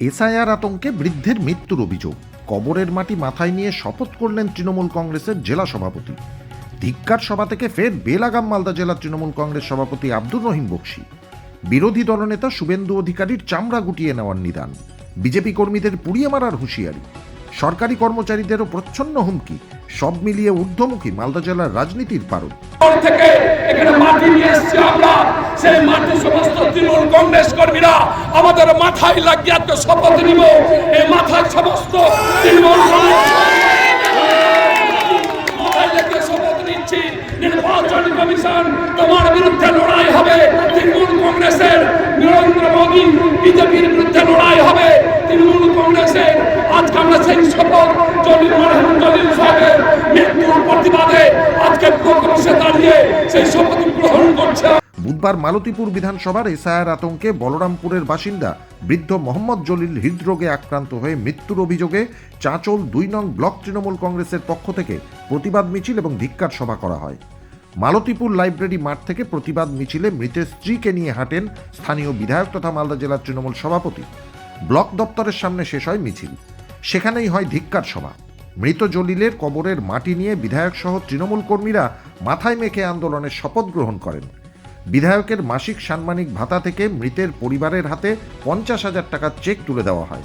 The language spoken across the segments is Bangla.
এসআইআর আতঙ্কে বৃদ্ধের মৃত্যুর অভিযোগ। কবরের মাটি মাথায় নিয়ে শপথ করলেন তৃণমূল কংগ্রেসের জেলা সভাপতি। ধিক্কার সভা থেকে ফের বেলাগাম মালদা জেলা তৃণমূল কংগ্রেস সভাপতি আব্দুর রহিম বক্সি। বিরোধী দলনেতা শুভেন্দু অধিকারীর চামড়া গুটিয়ে নেওয়ার নিদান। বিজেপি কর্মীদের পুড়িয়ে মারার হুঁশিয়ারি। সরকারি কর্মচারীদেরও প্রচ্ছন্ন হুমকি। সব মিলিয়ে ঊর্ধ্বমুখী মালদা জেলার রাজনীতির পারদ। থেকে এখানে মাটি নিয়ে এসেছি সেই মাটি সমস্ত তৃণমূল কংগ্রেস কর্মীরা আমাদের মাথায় লাগিয়ে আজকে শপথ নিব। এই মাথায় সমস্ত তৃণমূল নির্বাচন হবে। বিরুদ্ধে হবে। তৃণমূল সেই শপথ জলিল প্রতিবাদে আজকে দাঁড়িয়ে সেই শপথ গ্রহণ করছে। বুধবার মালতীপুর বিধানসভার এসআইআর আতঙ্কে বলরামপুরের বাসিন্দা বৃদ্ধ মোহাম্মদ জলিল হৃদরোগে আক্রান্ত হয়ে মৃত্যুর অভিযোগে চাঁচল দুই নং ব্লক তৃণমূল কংগ্রেসের পক্ষ থেকে প্রতিবাদ মিছিল এবং ধিক্কার সভা করা হয়। মালতীপুর লাইব্রেরি মাঠ থেকে প্রতিবাদ মিছিলে মৃতের স্ত্রীকে নিয়ে হাঁটেন স্থানীয় বিধায়ক তথা মালদা জেলার তৃণমূল সভাপতি। ব্লক দপ্তরের সামনে শেষ হয় মিছিল। সেখানেই হয় ধিক্কার সভা। মৃত জলিলের কবরের মাটি নিয়ে বিধায়ক সহ তৃণমূল কর্মীরা মাথায় মেখে আন্দোলনের শপথ গ্রহণ করেন। বিধায়কের মাসিক সাম্মানিক ভাতা থেকে মৃতের পরিবারের হাতে পঞ্চাশ হাজার টাকার চেক তুলে দেওয়া হয়।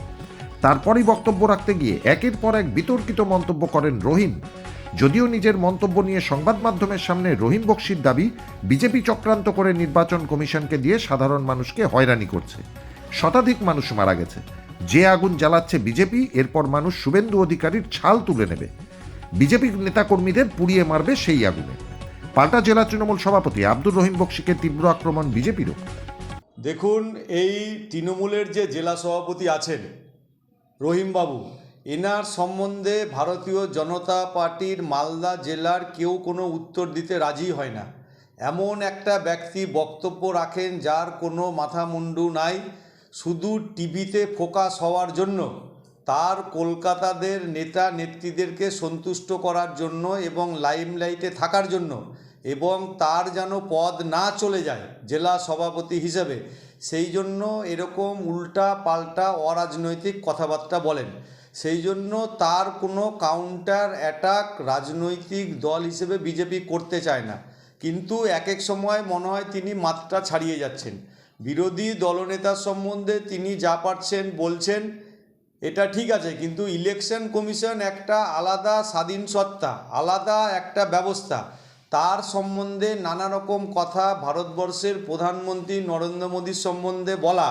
তারপরই বক্তব্য রাখতে গিয়ে একের পর এক বিতর্কিত মন্তব্য করেন রহিম যদিও নিজের মন্তব্য নিয়ে সংবাদ মাধ্যমের সামনে রহিম বক্সির দাবি, বিজেপি চক্রান্ত করে নির্বাচন কমিশনকে দিয়ে সাধারণ মানুষকে হয়রানি করছে। শতাধিক মানুষ মারা গেছে। যে আগুন জ্বালাচ্ছে বিজেপি, এরপর মানুষ শুভেন্দু অধিকারীর ছাল তুলে নেবে। বিজেপি নেতাকর্মীদের পুড়িয়ে মারবে সেই আগুনে। পাল্টা জেলা তৃণমূল সভাপতি আব্দুর রহিম বক্সিকে তীব্র আক্রমণ বিজেপিরও। দেখুন, এই তৃণমূলের যে জেলা সভাপতি আছেন রহিমবাবু, এনার সম্বন্ধে ভারতীয় জনতা পার্টির মালদা জেলার কেউ কোনো উত্তর দিতে রাজি হয় না। এমন একটা ব্যক্তি বক্তব্য রাখেন যার কোনো মাথা মুন্ডু নাই, শুধু টিভিতে ফোকাস হওয়ার জন্য। তার কলকাতাদের নেতা নেত্রীদেরকে সন্তুষ্ট করার জন্য এবং লাইমলাইটে থাকার জন্য এবং তার যেন পদ না চলে যায় জেলা সভাপতি হিসেবে, সেই জন্য এরকম উল্টা পাল্টা অরাজনৈতিক কথাবার্তা বলেন। সেই জন্য তার কোনো কাউন্টার অ্যাটাক রাজনৈতিক দল হিসেবে বিজেপি করতে চায় না। কিন্তু এক এক সময় মনে হয় তিনি মাত্রা ছাড়িয়ে যাচ্ছেন। বিরোধী দলনেতার সম্বন্ধে তিনি যা পারছেন বলছেন, এটা ঠিক আছে, কিন্তু ইলেকশন কমিশন একটা আলাদা স্বাধীন সত্তা, আলাদা একটা ব্যবস্থা। তার সম্বন্ধে নানা রকম কথা ভারতবর্ষের প্রধানমন্ত্রী নরেন্দ্র মোদীর সম্বন্ধে বলা।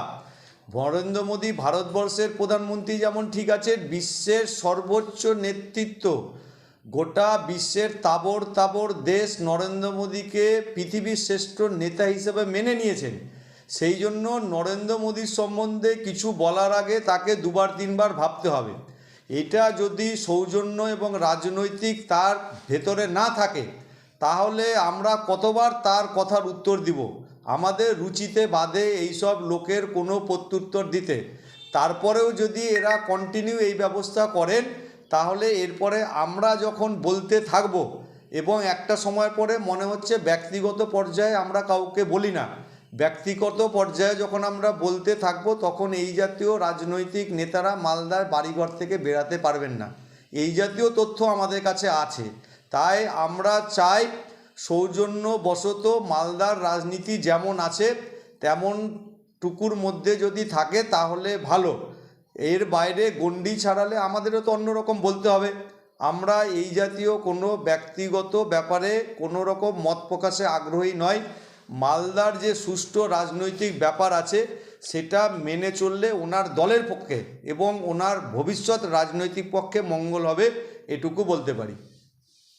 নরেন্দ্র মোদী ভারতবর্ষের প্রধানমন্ত্রী যেমন ঠিক আছে বিশ্বের সর্বোচ্চ নেতৃত্ব। গোটা বিশ্বের তাবর তাবর দেশ নরেন্দ্র মোদীকে পৃথিবীর শ্রেষ্ঠ নেতা হিসেবে মেনে নিয়েছেন। সেই জন্য নরেন্দ্র মোদীর সম্বন্ধে কিছু বলার আগে তাকে দুবার তিনবার ভাবতে হবে। এটা যদি সৌজন্য এবং রাজনৈতিক তার ভেতরে না থাকে তাহলে আমরা কতবার তার কথার উত্তর দিব? আমাদের রুচিতে বাদে এইসব লোকের কোনো প্রত্যুত্তর দিতে। তারপরেও যদি এরা কন্টিনিউ এই ব্যবস্থা করেন, তাহলে এরপরে আমরা যখন বলতে থাকব, এবং একটা সময় পরে মনে হচ্ছে ব্যক্তিগত পর্যায়ে আমরা কাউকে বলি না। ব্যক্তিগত পর্যায়ে যখন আমরা বলতে থাকব, তখন এই জাতীয় রাজনৈতিক নেতারা মালদার বাড়িঘর থেকে বেরাতে পারবেন না। এই জাতীয় তথ্য আমাদের কাছে আছে। তাই আমরা চাই সৌজন্য বশত মালদার রাজনীতি যেমন আছে তেমন টুকুর মধ্যে যদি থাকে তাহলে ভালো। এর বাইরে গণ্ডি ছাড়ালে আমাদেরও তো অন্যরকম বলতে হবে। আমরা এই জাতীয় কোনো ব্যক্তিগত ব্যাপারে কোনো রকম মত প্রকাশে আগ্রহী নয়। মালদার যে সুষ্ঠু রাজনৈতিক ব্যাপার আছে, সেটা মেনে চললে ওনার দলের পক্ষে এবং ওনার ভবিষ্যৎ রাজনৈতিক পক্ষে মঙ্গল হবে, এটুকু বলতে পারি।